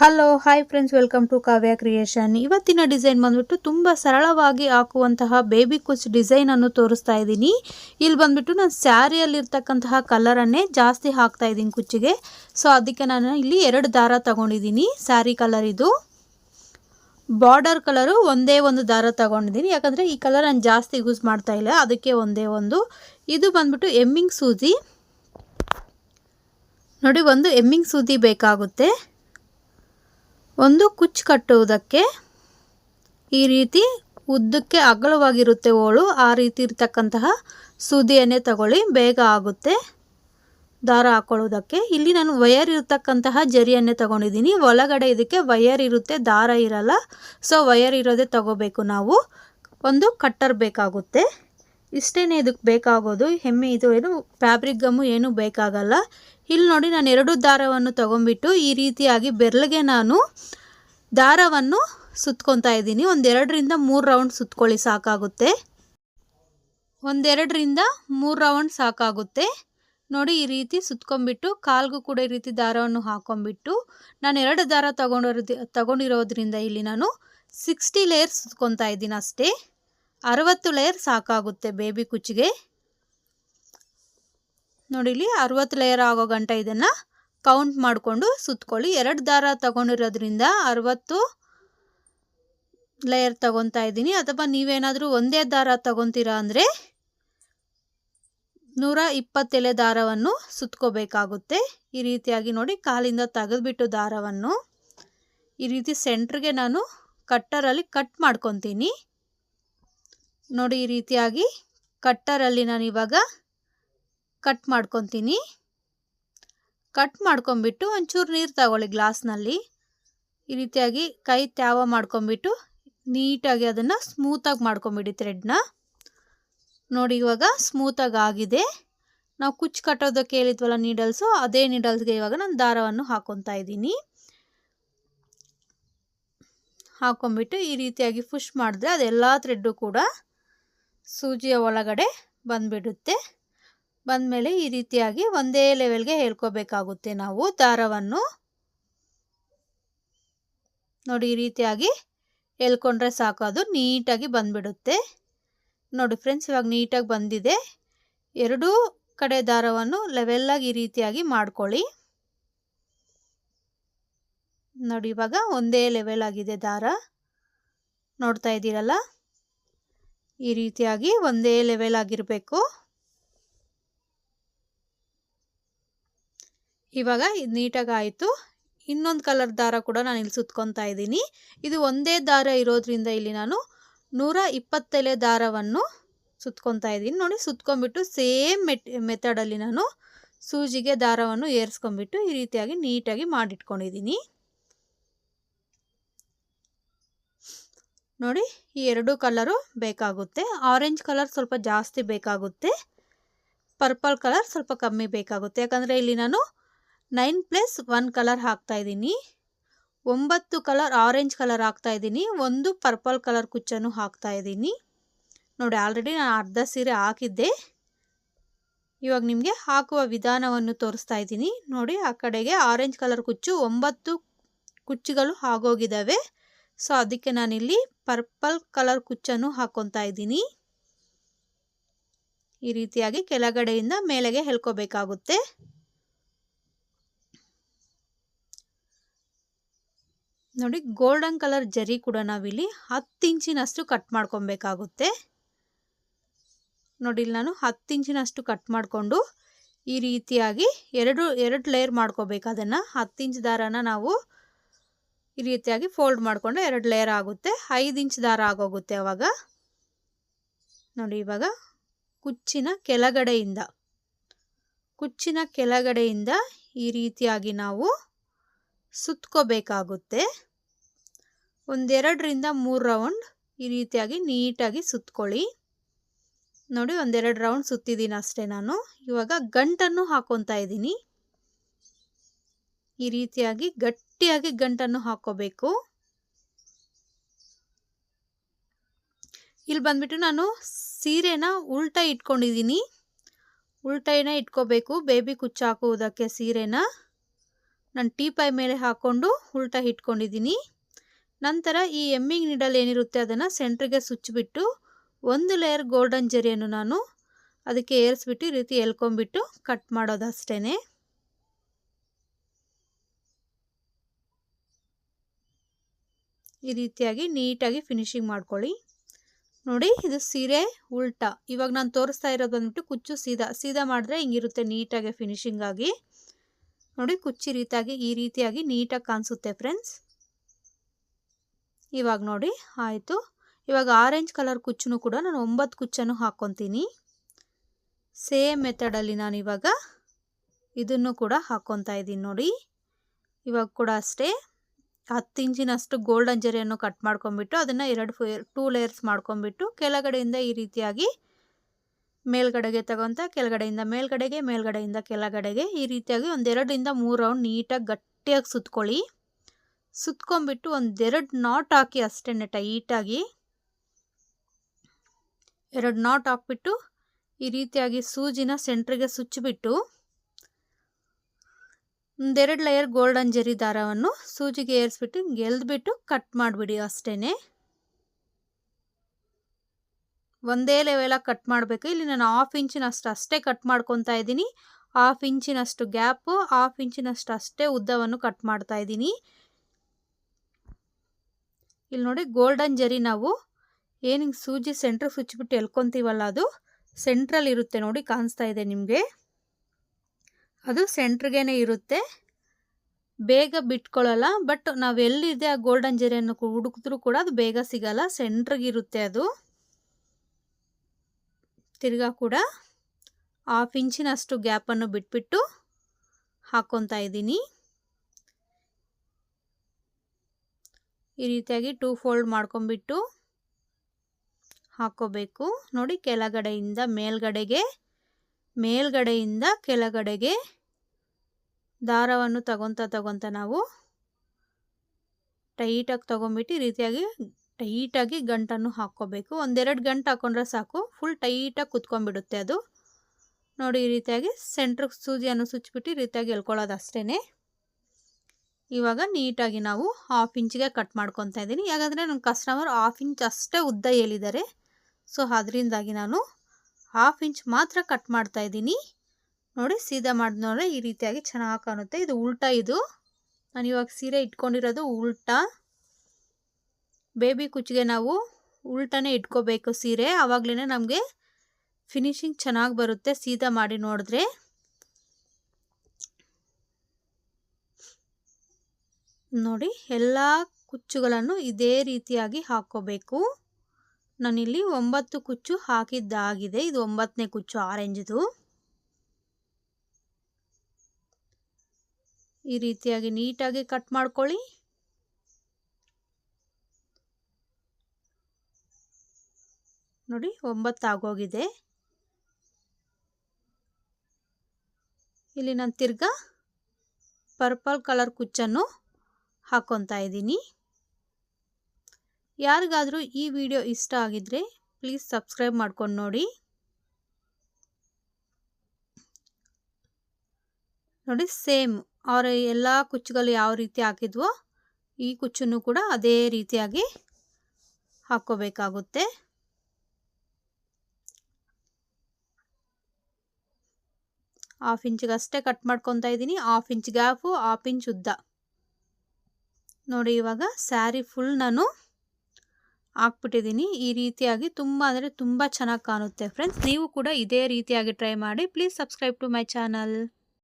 Hello hi friends welcome to Kavya creation ಇವತ್ತಿನ design ಬಂದ್ಬಿಟ್ಟು ತುಂಬ ಸರಳವಾಗಿ ಹಾಕುವಂತಹ ಬೇಬಿ ಕುಚ್ ಡಿಸೈನ್ ಅನ್ನು ತೋರಿಸ್ತಾ ಇದ್ದೀನಿ. ಇಲ್ಲಿ ಬಂದ್ಬಿಟ್ಟು ನಾನು ಸ್ಯಾರಿಯಲ್ಲಿರ್ತಕ್ಕಂತಹ ಕಲರನ್ನೇ ಜಾಸ್ತಿ ಹಾಕ್ತಾ ಇದ್ದೀನಿ ಕುಚ್ಚಿಗೆ. ಸೊ ಅದಕ್ಕೆ ನಾನು ಇಲ್ಲಿ ಎರಡು ದಾರ ತಗೊಂಡಿದ್ದೀನಿ. ಸ್ಯಾರಿ ಕಲರ್ ಇದು. ಬಾರ್ಡರ್ ಕಲರು ಒಂದೇ ಒಂದು ದಾರ ತಗೊಂಡಿದ್ದೀನಿ. ಯಾಕಂದರೆ ಈ ಕಲರ್ ನಾನು ಜಾಸ್ತಿ ಯೂಸ್ ಮಾಡ್ತಾ ಇಲ್ಲ. ಅದಕ್ಕೆ ಒಂದೇ ಒಂದು. ಇದು ಬಂದ್ಬಿಟ್ಟು ಎಮ್ಮಿಂಗ್ ಸೂಜಿ ನೋಡಿ, ಒಂದು ಎಮ್ಮಿಂಗ್ ಸೂಜಿ ಬೇಕಾಗುತ್ತೆ. ಒಂದು ಕುಚ್ಚು ಕಟ್ಟುವುದಕ್ಕೆ ಈ ರೀತಿ ಉದ್ದಕ್ಕೆ ಅಗಲವಾಗಿರುತ್ತೆ ಓಳು. ಆ ರೀತಿ ಇರ್ತಕ್ಕಂತಹ ಸೂದಿಯನ್ನೇ ತಗೊಳ್ಳಿ. ಬೇಗ ಆಗುತ್ತೆ. ದಾರ ಹಾಕೊಳ್ಳೋದಕ್ಕೆ ಇಲ್ಲಿ ನಾನು ವಯರ್ ಇರತಕ್ಕಂತಹ ಜರಿಯನ್ನೇ ತಗೊಂಡಿದ್ದೀನಿ. ಒಳಗಡೆ ಇದಕ್ಕೆ ವಯರ್ ಇರುತ್ತೆ. ದಾರ ಇರಲ್ಲ. ಸೊ ವಯರ್ ಇರೋದೇ ತಗೋಬೇಕು ನಾವು. ಒಂದು ಕಟ್ಟರ್ ಬೇಕಾಗುತ್ತೆ. ಇಷ್ಟೇ ಇದಕ್ಕೆ ಬೇಕಾಗೋದು. ಹೆಮ್ಮೆ ಇದು ಏನು ಫ್ಯಾಬ್ರಿಕ್ ಗಮ್ಮು ಏನೂ ಬೇಕಾಗಲ್ಲ. ಇಲ್ಲಿ ನೋಡಿ ನಾನು ಎರಡು ದಾರವನ್ನು ತಗೊಂಡ್ಬಿಟ್ಟು ಈ ರೀತಿಯಾಗಿ ಬೆರಳಿಗೆ ನಾನು ದಾರವನ್ನು ಸುತ್ಕೊತಾ ಇದ್ದೀನಿ. ಒಂದೆರಡರಿಂದ ಮೂರು ರೌಂಡ್ ಸುತ್ಕೊಳ್ಳಿ, ಸಾಕಾಗುತ್ತೆ. ಒಂದೆರಡರಿಂದ ಮೂರು ರೌಂಡ್ ಸಾಕಾಗುತ್ತೆ. ನೋಡಿ ಈ ರೀತಿ ಸುತ್ಕೊಂಡ್ಬಿಟ್ಟು, ಕಾಲ್ಗೂ ಕೂಡ ಈ ರೀತಿ ದಾರವನ್ನು ಹಾಕೊಂಡ್ಬಿಟ್ಟು, ನಾನು ಎರಡು ದಾರ ತಗೊಂಡಿರೋದು, ತಗೊಂಡಿರೋದ್ರಿಂದ ಇಲ್ಲಿ ನಾನು ಸಿಕ್ಸ್ಟಿ ಲೇಯರ್ಸ್ ಸುತ್ಕೊತಾ ಇದ್ದೀನಿ ಅಷ್ಟೇ. ಅರವತ್ತು ಲೇಯರ್ ಸಾಕಾಗುತ್ತೆ ಬೇಬಿ ಕುಚ್ಚಿಗೆ. ನೋಡಿಲಿ ಅರವತ್ತು ಲೇಯರ್ ಆಗೋ ಗಂಟ ಇದನ್ನು ಕೌಂಟ್ ಮಾಡಿಕೊಂಡು ಸುತ್ತಕೊಳ್ಳಿ ಎರಡು ದಾರ ತಗೊಂಡಿರೋದ್ರಿಂದ ಅರವತ್ತು ಲೇಯರ್ ತಗೊತಾ ಇದ್ದೀನಿ. ಅಥವಾ ನೀವೇನಾದರೂ ಒಂದೇ ದಾರ ತಗೊತೀರಾ ಅಂದರೆ ನೂರ ಇಪ್ಪತ್ತೆಲೆ ದಾರವನ್ನು ಸುತ್ಕೋಬೇಕಾಗುತ್ತೆ. ಈ ರೀತಿಯಾಗಿ ನೋಡಿ ಕಾಲಿಂದ ತೆಗೆದುಬಿಟ್ಟು ದಾರವನ್ನು ಈ ರೀತಿ ಸೆಂಟ್ರಿಗೆ ನಾನು ಕಟ್ಟರಲ್ಲಿ ಕಟ್ ಮಾಡ್ಕೊತೀನಿ. ನೋಡಿ ಈ ರೀತಿಯಾಗಿ ಕಟ್ಟರಲ್ಲಿ ನಾನು ಇವಾಗ ಕಟ್ ಮಾಡ್ಕೊತೀನಿ. ಕಟ್ ಮಾಡ್ಕೊಂಬಿಟ್ಟು ಒಂಚೂರು ನೀರು ತಗೊಳ್ಳಿ ಗ್ಲಾಸ್ನಲ್ಲಿ. ಈ ರೀತಿಯಾಗಿ ಕೈ ತ್ಯಾವ ಮಾಡ್ಕೊಂಬಿಟ್ಟು ನೀಟಾಗಿ ಅದನ್ನು ಸ್ಮೂತಾಗಿ ಮಾಡ್ಕೊಂಬಿಡಿ ಥ್ರೆಡ್ನ. ನೋಡಿ ಇವಾಗ ಸ್ಮೂತಾಗಿ ಆಗಿದೆ. ನಾವು ಕುಚ್ಚು ಕಟ್ಟೋದಕ್ಕೆ ಹೇಳಿದ್ವಲ್ಲ ನೀಡಲ್ಸು ಅದೇ ನೀಡಲ್ಸ್ಗೆ ಇವಾಗ ನಾನು ದಾರವನ್ನು ಹಾಕೊತಾ ಇದ್ದೀನಿ. ಹಾಕೊಂಬಿಟ್ಟು ಈ ರೀತಿಯಾಗಿ ಫುಶ್ ಮಾಡಿದ್ರೆ ಅದೆಲ್ಲ ಥ್ರೆಡ್ಡು ಕೂಡ ಸೂಜಿಯ ಒಳಗಡೆ ಬಂದುಬಿಡುತ್ತೆ. ಬಂದಮೇಲೆ ಈ ರೀತಿಯಾಗಿ ಒಂದೇ ಲೆವೆಲ್ಗೆ ಹೇಳ್ಕೋಬೇಕಾಗುತ್ತೆ ನಾವು ದಾರವನ್ನು. ನೋಡಿ, ಈ ರೀತಿಯಾಗಿ ಹೇಳ್ಕೊಂಡ್ರೆ ಸಾಕು. ಅದು ನೀಟಾಗಿ ಬಂದ್ಬಿಡುತ್ತೆ. ನೋಡಿ ಫ್ರೆಂಡ್ಸ್ ಇವಾಗ ನೀಟಾಗಿ ಬಂದಿದೆ. ಎರಡೂ ಕಡೆ ದಾರವನ್ನು ಲೆವೆಲ್ಲಾಗಿ ಈ ರೀತಿಯಾಗಿ ಮಾಡ್ಕೊಳ್ಳಿ. ನೋಡಿ, ಇವಾಗ ಒಂದೇ ಲೆವೆಲ್ ಆಗಿದೆ ದಾರ. ನೋಡ್ತಾ ಇದ್ದೀರಲ್ಲ? ಈ ರೀತಿಯಾಗಿ ಒಂದೇ ಲೆವೆಲ್ ಆಗಿರಬೇಕು. ಇವಾಗ ಇದು ನೀಟಾಗಿ ಆಯಿತು ಇನ್ನೊಂದು ಕಲರ್ ದಾರ ಕೂಡ ನಾನು ಇಲ್ಲಿ ಸುತ್ಕೊತಾ ಇದ್ದೀನಿ. ಇದು ಒಂದೇ ದಾರ ಇರೋದ್ರಿಂದ ಇಲ್ಲಿ ನಾನು ನೂರ ಇಪ್ಪತ್ತೆಲೆ ದಾರವನ್ನು ಸುತ್ಕೊತಾ ಇದ್ದೀನಿ. ನೋಡಿ, ಸುತ್ಕೊಂಡ್ಬಿಟ್ಟು ಸೇಮ್ ಮೆಟ್ ಮೆಥಡಲ್ಲಿ ನಾನು ಸೂಜಿಗೆ ದಾರವನ್ನು ಏರಿಸ್ಕೊಂಡ್ಬಿಟ್ಟು ಈ ರೀತಿಯಾಗಿ ನೀಟಾಗಿ ಮಾಡಿಟ್ಕೊಂಡಿದ್ದೀನಿ. ನೋಡಿ, ಈ ಎರಡು ಕಲರು ಬೇಕಾಗುತ್ತೆ. ಆರೆಂಜ್ ಕಲರ್ ಸ್ವಲ್ಪ ಜಾಸ್ತಿ ಬೇಕಾಗುತ್ತೆ. ಪರ್ಪಲ್ ಕಲರ್ ಸ್ವಲ್ಪ ಕಮ್ಮಿ ಬೇಕಾಗುತ್ತೆ. ಯಾಕಂದರೆ ಇಲ್ಲಿ ನಾನು ನೈನ್ ಪ್ಲಸ್ ಒನ್ ಕಲರ್ ಹಾಕ್ತಾ ಇದ್ದೀನಿ. ಒಂಬತ್ತು ಕಲರ್ ಆರೆಂಜ್ ಕಲರ್ ಹಾಕ್ತಾ ಇದ್ದೀನಿ. ಒಂದು ಪರ್ಪಲ್ ಕಲರ್ ಕುಚ್ಚನ್ನು ಹಾಕ್ತಾ ಇದ್ದೀನಿ. ನೋಡಿ ಆಲ್ರೆಡಿ ನಾನು ಅರ್ಧ ಸೀರೆ ಹಾಕಿದ್ದೆ. ಇವಾಗ ನಿಮಗೆ ಹಾಕುವ ವಿಧಾನವನ್ನು ತೋರಿಸ್ತಾ ಇದ್ದೀನಿ. ನೋಡಿ, ಆ ಕಡೆಗೆ ಆರೆಂಜ್ ಕಲರ್ ಕುಚ್ಚು, ಒಂಬತ್ತು ಕುಚ್ಚುಗಳು ಆಗೋಗಿದ್ದಾವೆ. ಸೊ ಅದಕ್ಕೆ ನಾನಿಲ್ಲಿ ಪರ್ಪಲ್ ಕಲರ್ ಕುಚ್ಚನ್ನು ಹಾಕ್ಕೊತಾ ಇದ್ದೀನಿ. ಈ ರೀತಿಯಾಗಿ ಕೆಳಗಡೆಯಿಂದ ಮೇಲೆಗೆ ಹೇಳ್ಕೋಬೇಕಾಗುತ್ತೆ. ನೋಡಿ, ಗೋಲ್ಡನ್ ಕಲರ್ ಜರಿ ಕೂಡ ನಾವಿಲ್ಲಿ ಹತ್ತು ಇಂಚಿನಷ್ಟು ಕಟ್ ಮಾಡ್ಕೊಬೇಕಾಗುತ್ತೆ. ನೋಡಿ ನಾನು ಹತ್ತು ಇಂಚಿನಷ್ಟು ಕಟ್ ಮಾಡಿಕೊಂಡು ಈ ರೀತಿಯಾಗಿ ಎರಡು ಎರಡು ಲೇಯರ್ ಮಾಡ್ಕೋಬೇಕು. ಅದನ್ನು ಹತ್ತು ಇಂಚ್ ದಾರನ ನಾವು ಈ ರೀತಿಯಾಗಿ ಫೋಲ್ಡ್ ಮಾಡಿಕೊಂಡು ಎರಡು ಲೇಯರ್ ಆಗುತ್ತೆ. ಐದು ಇಂಚ್ ದಾರ ಆಗೋಗುತ್ತೆ ಅವಾಗ. ನೋಡಿ ಇವಾಗ ಕುಚ್ಚಿನ ಕೆಳಗಡೆಯಿಂದ ಕುಚ್ಚಿನ ಕೆಳಗಡೆಯಿಂದ ಈ ರೀತಿಯಾಗಿ ನಾವು ಸುತ್ಕೋಬೇಕಾಗುತ್ತೆ. ಒಂದೆರಡರಿಂದ ಮೂರು ರೌಂಡ್ ಈ ರೀತಿಯಾಗಿ ನೀಟಾಗಿ ಸುತ್ಕೊಳ್ಳಿ. ನೋಡಿ ಒಂದೆರಡು ರೌಂಡ್ ಸುತ್ತಿದ್ದೀನಿ ಅಷ್ಟೇ ನಾನು. ಇವಾಗ ಗಂಟನ್ನು ಹಾಕೊತಾ ಇದ್ದೀನಿ. ಈ ರೀತಿಯಾಗಿ ಗಟ್ಟಿಯಾಗಿ ಗಂಟನ್ನು ಹಾಕೋಬೇಕು. ಇಲ್ಲಿ ಬಂದ್ಬಿಟ್ಟು ನಾನು ಸೀರೆನ ಉಲ್ಟಾ ಇಟ್ಕೊಂಡಿದ್ದೀನಿ. ಉಲ್ಟೈನ ಇಟ್ಕೋಬೇಕು, ಬೇಬಿ ಕುಚ್ಚು ಹಾಕುವುದಕ್ಕೆ ಸೀರೆನ. ನಾನು ಟೀಪಾಯ್ ಮೇಲೆ ಹಾಕ್ಕೊಂಡು ಉಲ್ಟಾ ಇಟ್ಕೊಂಡಿದ್ದೀನಿ. ನಂತರ ಈ ಎಮ್ಮಿಂಗ್ ನೀಡಲ್ ಏನಿರುತ್ತೆ ಅದನ್ನು ಸೆಂಟ್ರಿಗೆ ಸುಚ್ಚಿಬಿಟ್ಟು ಒಂದು ಲೇಯರ್ ಗೋಲ್ಡನ್ ಜರಿಯನ್ನು ನಾನು ಅದಕ್ಕೆ ಏರಿಸ್ಬಿಟ್ಟು ಈ ರೀತಿ ಎಲ್ಕೊಂಬಿಟ್ಟು ಕಟ್ ಮಾಡೋದು ಅಷ್ಟೇ ಈ ರೀತಿಯಾಗಿ ನೀಟಾಗಿ ಫಿನಿಶಿಂಗ್ ಮಾಡ್ಕೊಳ್ಳಿ. ನೋಡಿ, ಇದು ಸೀರೆ ಉಲ್ಟಾ. ಇವಾಗ ನಾನು ತೋರಿಸ್ತಾ ಇರೋದು ಬಂದ್ಬಿಟ್ಟು ಕುಚ್ಚು ಸೀದಾ. ಸೀದಾ ಮಾಡಿದ್ರೆ ಹಿಂಗಿರುತ್ತೆ ನೀಟಾಗಿ ಫಿನಿಶಿಂಗ್ ಆಗಿ. ನೋಡಿ, ಕುಚ್ಚಿ ರೀತಿಯಾಗಿ, ಈ ರೀತಿಯಾಗಿ ನೀಟಾಗಿ ಕಾಣಿಸುತ್ತೆ ಫ್ರೆಂಡ್ಸ್ ಇವಾಗ ನೋಡಿ, ಆಯಿತು. ಇವಾಗ ಆರೆಂಜ್ ಕಲರ್ ಕುಚ್ಚು ಕೂಡ ನಾನು ಒಂಬತ್ತು ಕುಚ್ಚನ್ನು ಹಾಕ್ಕೊತೀನಿ. ಸೇಮ್ ಮೆಥಡಲ್ಲಿ ನಾನು ಇವಾಗ ಇದನ್ನು ಕೂಡ ಹಾಕ್ಕೊತಾ ಇದ್ದೀನಿ ನೋಡಿ. ಇವಾಗ ಕೂಡ ಅಷ್ಟೇ. ಹತ್ತು ಇಂಚಿನಷ್ಟು ಗೋಲ್ಡನ್ ಜರಿಯನ್ನು ಕಟ್ ಮಾಡ್ಕೊಂಬಿಟ್ಟು ಅದನ್ನು ಎರಡು ಟೂ ಲೇಯರ್ಸ್ ಮಾಡ್ಕೊಂಬಿಟ್ಟು ಕೆಳಗಡೆಯಿಂದ ಈ ರೀತಿಯಾಗಿ ಮೇಲ್ಗಡೆಗೆ ತಗೊಂತ ಕೆಳಗಡೆಯಿಂದ ಮೇಲ್ಗಡೆಗೆ, ಮೇಲ್ಗಡೆಯಿಂದ ಕೆಳಗಡೆಗೆ ಈ ರೀತಿಯಾಗಿ ಒಂದೆರಡರಿಂದ ಮೂರು ರೌಂಡ್ ನೀಟಾಗಿ ಗಟ್ಟಿಯಾಗಿ ಸುತ್ಕೊಳ್ಳಿ. ಸುತ್ಕೊಂಬಿಟ್ಟು ಒಂದೆರಡು ನಾಟ್ ಹಾಕಿ ಅಷ್ಟೇ ಟೈಟಾಗಿ. ಎರಡು ನಾಟ್ ಹಾಕ್ಬಿಟ್ಟು ಈ ರೀತಿಯಾಗಿ ಸೂಜಿನ ಸೆಂಟ್ರಿಗೆ ಸುಚ್ಚಿಬಿಟ್ಟು ಒಂದೆರಡು ಲೇಯರ್ ಗೋಲ್ಡನ್ ಜರಿ ದಾರವನ್ನು ಸೂಜಿಗೆ ಏರಿಸ್ಬಿಟ್ಟು ಗೆಲ್ದ್ಬಿಟ್ಟು ಕಟ್ ಮಾಡಿಬಿಡಿ ಅಷ್ಟೇ ಒಂದೇ ಲೆವೆಲ್ಲ ಕಟ್ ಮಾಡಬೇಕು. ಇಲ್ಲಿ ನಾನು ಹಾಫ್ ಇಂಚಿನಷ್ಟು ಅಷ್ಟೇ ಕಟ್ ಮಾಡ್ಕೊತಾ ಇದ್ದೀನಿ. ಹಾಫ್ ಇಂಚಿನಷ್ಟು ಗ್ಯಾಪು ಹಾಫ್ ಇಂಚಿನಷ್ಟು ಅಷ್ಟೇ ಉದ್ದವನ್ನು ಕಟ್ ಮಾಡ್ತಾ ಇದ್ದೀನಿ. ಇಲ್ಲಿ ನೋಡಿ ಗೋಲ್ಡನ್ ಜರಿ ನಾವು ಏನು ಹಿಂಗೆ ಸೂಜಿ ಸೆಂಟ್ರಿಗೆ ಸುಚ್ಚಿಬಿಟ್ಟು ಎಲ್ಕೊತೀವಲ್ಲ ಅದು? ಸೆಂಟ್ರಲ್ಲಿ ಇರುತ್ತೆ ನೋಡಿ ಕಾಣಿಸ್ತಾ ಇದೆ ನಿಮಗೆ. ಅದು ಸೆಂಟ್ರಿಗೇ ಇರುತ್ತೆ. ಬೇಗ ಬಿಟ್ಕೊಳ್ಳಲ್ಲ ಬಟ್ ನಾವು ಎಲ್ಲಿದೆ ಆ ಗೋಲ್ಡನ್ ಜೆರೆಯನ್ನು ಹುಡುಕಿದ್ರೂ ಕೂಡ ಅದು ಬೇಗ ಸಿಗಲ್ಲ, ಸೆಂಟ್ರಿಗಿರುತ್ತೆ ಅದು. ತಿರ್ಗಾ ಕೂಡ ಹಾಫ್ ಇಂಚಿನಷ್ಟು ಗ್ಯಾಪನ್ನು ಬಿಟ್ಬಿಟ್ಟು ಹಾಕ್ಕೊತಾ ಇದ್ದೀನಿ. ಈ ರೀತಿಯಾಗಿ ಟೂ ಫೋಲ್ಡ್ ಮಾಡ್ಕೊಂಬಿಟ್ಟು ಹಾಕೋಬೇಕು. ನೋಡಿ ಕೆಳಗಡೆಯಿಂದ ಮೇಲ್ಗಡೆಗೆ, ಮೇಲ್ಗಡೆಯಿಂದ ಕೆಳಗಡೆಗೆ ದಾರವನ್ನು ತಗೊತ ತಗೊತ ನಾವು ಟೈಟಾಗಿ ತೊಗೊಂಬಿಟ್ಟು ಈ ರೀತಿಯಾಗಿ ಟೈಟಾಗಿ ಗಂಟನ್ನು ಹಾಕ್ಕೋಬೇಕು. ಒಂದೆರಡು ಗಂಟು ಹಾಕ್ಕೊಂಡ್ರೆ ಸಾಕು. ಫುಲ್ ಟೈಟಾಗಿ ಕುತ್ಕೊಂಡ್ಬಿಡುತ್ತೆ ಅದು. ನೋಡಿ ಈ ರೀತಿಯಾಗಿ ಸೆಂಟ್ರಿಗೆ ಸೂಜಿಯನ್ನು ಸುಚ್ಚಿಬಿಟ್ಟು ಈ ರೀತಿಯಾಗಿ ಎಳ್ಕೊಳ್ಳೋದು ಅಷ್ಟೇ ಇವಾಗ ನೀಟಾಗಿ ನಾವು ಹಾಫ್ ಇಂಚಿಗೆ ಕಟ್ ಮಾಡ್ಕೊತಾ ಇದ್ದೀನಿ. ಯಾಕಂದರೆ ನನ್ನ ಕಸ್ಟಮರ್ ಹಾಫ್ ಇಂಚ್ ಅಷ್ಟೇ ಉದ್ದ ಹೇಳಿದ್ದಾರೆ. ಸೊ ಅದರಿಂದಾಗಿ ನಾನು ಹಾಫ್ ಇಂಚ್ ಮಾತ್ರ ಕಟ್ ಮಾಡ್ತಾ ಇದ್ದೀನಿ. ನೋಡಿ ಸೀದಾ ಮಾಡಿದ್ರೆ ಈ ರೀತಿಯಾಗಿ ಚೆನ್ನಾಗಿ ಕಾಣುತ್ತೆ. ಇದು ಉಲ್ಟಾ ಇದು. ನಾನು ಇವಾಗ ಸೀರೆ ಇಟ್ಕೊಂಡಿರೋದು ಉಲ್ಟಾ. ಬೇಬಿ ಕುಚ್ಚಿಗೆ ನಾವು ಉಲ್ಟಾನೇ ಇಟ್ಕೋಬೇಕು ಸೀರೆ. ಆವಾಗಲೇ ನಮಗೆ ಫಿನಿಶಿಂಗ್ ಚೆನ್ನಾಗಿ ಬರುತ್ತೆ ಸೀದಾ ಮಾಡಿ ನೋಡಿದ್ರೆ. ನೋಡಿ ಎಲ್ಲ ಕುಚ್ಚುಗಳನ್ನು ಇದೇ ರೀತಿಯಾಗಿ ಹಾಕ್ಕೋಬೇಕು. ನಾನಿಲ್ಲಿ ಒಂಬತ್ತು ಕುಚ್ಚು ಹಾಕಿದ್ದಾಗಿದೆ. ಇದು ಒಂಬತ್ತನೇ ಕುಚ್ಚು, ಆರೆಂಜ್ದು. ಈ ರೀತಿಯಾಗಿ ನೀಟಾಗಿ ಕಟ್ ಮಾಡ್ಕೊಳ್ಳಿ. ನೋಡಿ, ಒಂಬತ್ತು ಆಗೋಗಿದೆ. ಇಲ್ಲಿ ನಾನು ತಿರ್ಗಾ ಪರ್ಪಲ್ ಕಲರ್ ಕುಚ್ಚನ್ನು ಹಾಕ್ಕೊತಾ ಇದ್ದೀನಿ. ಯಾರಿಗಾದರೂ ಈ ವಿಡಿಯೋ ಇಷ್ಟ ಆಗಿದ್ರೆ ಪ್ಲೀಸ್ ಸಬ್ಸ್ಕ್ರೈಬ್ ಮಾಡ್ಕೊಂಡು ನೋಡಿ. ನೋಡಿ, ಸೇಮ್ ಅವರ ಎಲ್ಲ ಕುಚ್ಚುಗಳು ಯಾವ ರೀತಿ ಹಾಕಿದ್ವೋ ಈ ಕುಚ್ಚನ್ನು ಕೂಡ ಅದೇ ರೀತಿಯಾಗಿ ಹಾಕ್ಕೋಬೇಕಾಗುತ್ತೆ. ಹಾಫ್ ಇಂಚಿಗೆ ಅಷ್ಟೇ ಕಟ್ ಮಾಡ್ಕೊತಾ ಇದ್ದೀನಿ. Half inch gap, half inch ಉದ್ದ. ನೋಡಿ ಇವಾಗ ಸ್ಯಾರಿ ಫುಲ್ ನಾನು ಹಾಕ್ಬಿಟ್ಟಿದ್ದೀನಿ. ಈ ರೀತಿಯಾಗಿ ತುಂಬ ಅಂದರೆ ತುಂಬ ಚೆನ್ನಾಗಿ ಕಾಣುತ್ತೆ ಫ್ರೆಂಡ್ಸ್. ನೀವು ಕೂಡ ಇದೇ ರೀತಿಯಾಗಿ ಟ್ರೈ ಮಾಡಿ. Please subscribe to my channel.